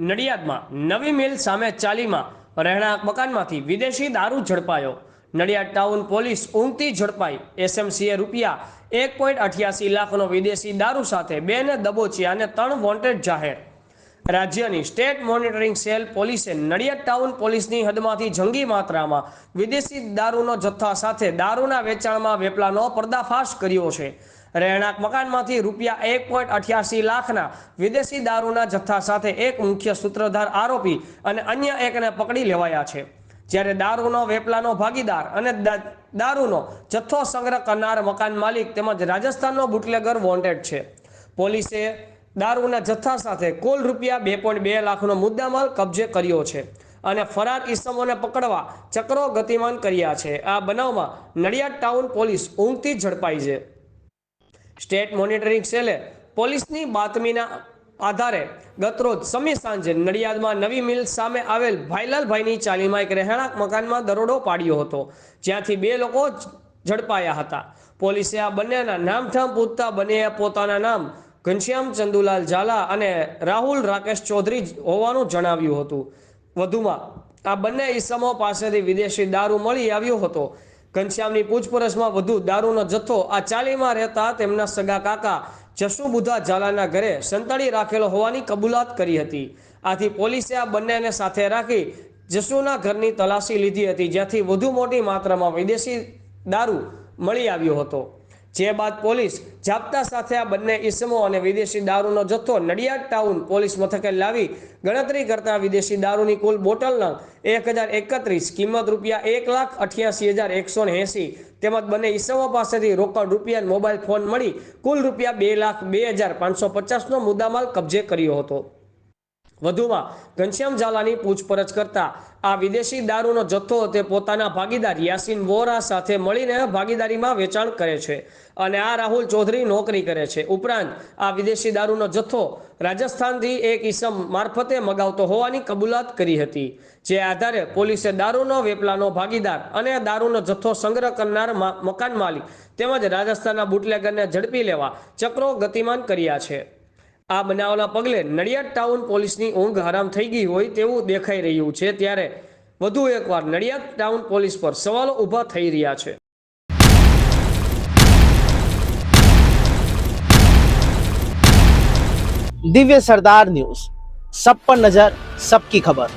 નડિયાદમાં નવી મિલ સામે ચાલીમાં રહેણાંક મકાનમાંથી વિદેશી દારૂ ઝડપાયો. નડિયાદ ટાઉન પોલીસ ઊંઘતી ઝડપાઈ. એસએમસીએ રૂપિયા એક પોઈન્ટ અઠ્યાસી લાખનો વિદેશી દારૂ સાથે બેને દબોચ્યા અને ત્રણ વોન્ટેડ જાહેર. રાજ્યની સ્ટેટ મોનિટરિંગ સેલ પોલીસે નડિયાદ ટાઉન પોલીસની હદમાંથી જંગી માત્રામાં વિદેશી દારૂનો જથ્થા સાથે દારૂના વેચાણમાં વેપલાનો પર્દાફાશ કર્યો છે. રહેણાંક મકાનમાંથી રૂપિયા એક પોઈન્ટ અઠ્યાસી લાખના વિદેશી દારૂના જથ્થા સાથે એક મુખ્ય સૂત્રધાર આરોપી અને અન્ય એકને પકડી લેવાયા છે. જ્યારે દારૂનો વેપલાનો ભાગીદાર અને દારૂનો જથ્થો સંગ્રહ કરનાર મકાન માલિક તેમજ રાજસ્થાનનો બુટલેગર વોન્ટેડ છે. પોલીસે દારૂના જથ્થા સાથે કુલ રૂપિયા બે પોઈન્ટ બે લાખનો મુદ્દામાલ કબજે કર્યો છે અને ફરાર ઇસમોને પકડવા ચક્રો ગતિમાન કર્યા છે. આ બનાવમાં નડિયાદ ટાઉન પોલીસ ઊંઘથી ઝડપાઈ છે. સ્ટેટ મોનિટરિંગ સેલે પોલીસની બાતમીના આધારે ગતરોજ સમી સાંજે નડિયાદમાં નવી મિલ સામે આવેલ ભાઈલાલભાઈની ચાલીમાં એક રહેણાંક મકાનમાં દરોડો પાડ્યો હતો. જ્યાંથી બે લોકો ઝડપાયા હતા. પોલીસે આ બંનેના નામઠામ પૂછતા બંનેએ પોતાના નામ ઘનશ્યામ ચંદુલાલ ઝાલા અને રાહુલ રાકેશ ચૌધરી હોવાનું જણાવ્યું હતું. વધુમાં આ બંને ઈસમો પાસેથી વિદેશી દારૂ મળી આવ્યો હતો. ઘનશ્યામની પૂછપરછમાં વધુ દારૂનો જથ્થો આ ચાલીમાં રહેતા તેમના સગા કાકા જશુબુધા ઝાલાના ઘરે સંતાડી રાખેલો હોવાની કબૂલાત કરી હતી. આથી પોલીસે આ બંનેને સાથે રાખી જશુના ઘરની તલાશી લીધી હતી જ્યાંથી વધુ મોટી માત્રામાં વિદેશી દારૂ મળી આવ્યો હતો. જે બાદ પોલીસ જાપ્તા સાથે આ બંને ઈસમો અને વિદેશી દારૂનો જથ્થો નડિયાદ ટાઉન પોલીસ મથકે લાવી ગણતરી કરતા વિદેશી દારૂની કુલ બોટલના એક હજાર એકત્રીસ કિંમત રૂપિયા એક લાખ અઠ્યાસી હજાર એકસો એંસી તેમજ બંને ઈસમો પાસેથી રોકડ રૂપિયા મોબાઈલ ફોન મળી કુલ રૂપિયા બે લાખ બે હજાર પાંચસો પચાસનો મુદ્દામાલ કબજે કર્યો હતો. વધુમાં ઘનશ્યામ ઝાલાની પૂછપરછ કરતા આ વિદેશી દારૂનો જથ્થો તે પોતાના ભાગીદાર યાસીન વોરા સાથે મળીને ભાગીદારીમાં વેચાણ કરે છે અને આ રાહુલ ચૌધરી નોકરી કરે છે. ઉપરાંત આ વિદેશી દારૂનો જથ્થો રાજસ્થાનથી એક ઈસમ મારફતે મગાવતો હોવાની કબૂલાત કરી હતી, જે આધારે પોલીસે દારૂનો વેપલાનો ભાગીદાર અને દારૂનો જથ્થો સંગ્રહ કરનાર મકાન માલિક તેમજ રાજસ્થાનના બુટલેગરને ઝડપી લેવા ચક્રો ગતિમાન કર્યા છે. આ બનાવના પગલે નડિયાદ ટાઉન પોલીસની ઊંઘ હરામ થઈ ગઈ હોય તેવું દેખાઈ રહ્યું છે. ત્યારે વધુ એકવાર નડિયાદ ટાઉન પોલીસ પર સવાલો ઊભા થઈ રહ્યા છે. દિવ્ય સરદાર ન્યૂઝ. સબ પર નજર, સબકી ખબર.